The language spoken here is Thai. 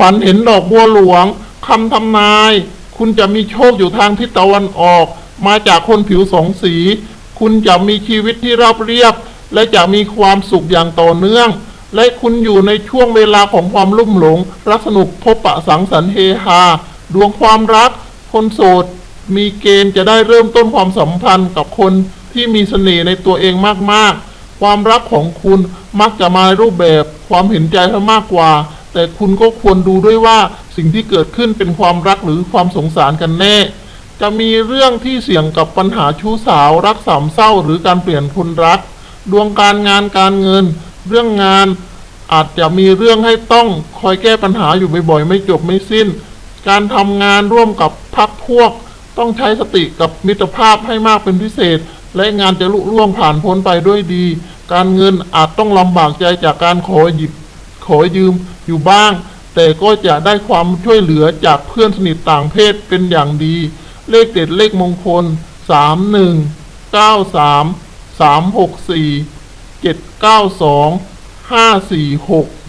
ฝันเห็นดอกบัวหลวงคำทำนาย คุณจะมีโชคอยู่ทางทิศตะวันออก มาจากคนผิวสองสี คุณจะมีชีวิตที่ราบเรียบ และจะมีความสุขอย่างต่อเนื่อง และคุณอยู่ในช่วงเวลาของความลุ่มหลง รักสนุกพบปะสังสรรค์เฮฮาดวงความรัก คนโสด มีเกณฑ์จะได้เริ่มต้นความสัมพันธ์กับคนที่มีเสน่ห์ในตัวเองมากๆ ความรักของคุณมักจะมาในรูปแบบความเห็นใจซะมากกว่า แต่คุณก็ควรดูด้วยว่าสิ่งที่เกิดขึ้นเป็นความรักหรือความสงสารกันแน่ จะมีเรื่องที่เสี่ยงกับปัญหาชู้สาวรักสามเศร้าหรือการเปลี่ยนคนรัก ดวงการงานการเงิน เรื่องงานอาจจะมีเรื่องให้ต้องคอยแก้ปัญหาอยู่บ่อยๆ ไม่จบไม่สิ้น การทำงานร่วมกับพักพวก ต้องใช้สติกับมิตรภาพให้มากเป็นพิเศษ และงานจะลุล่วงผ่านพ้นไปด้วยดี การเงินอาจต้องลำบากใจจากการขอหยิบ ขอยืมอยู่บ้าง แต่ก็จะได้ความช่วยเหลือจากเพื่อนสนิทต่างเพศเป็นอย่างดี เลขเด็ดเลขมงคล 3 1 9 3 3 6 4 7 9 2 5 4 6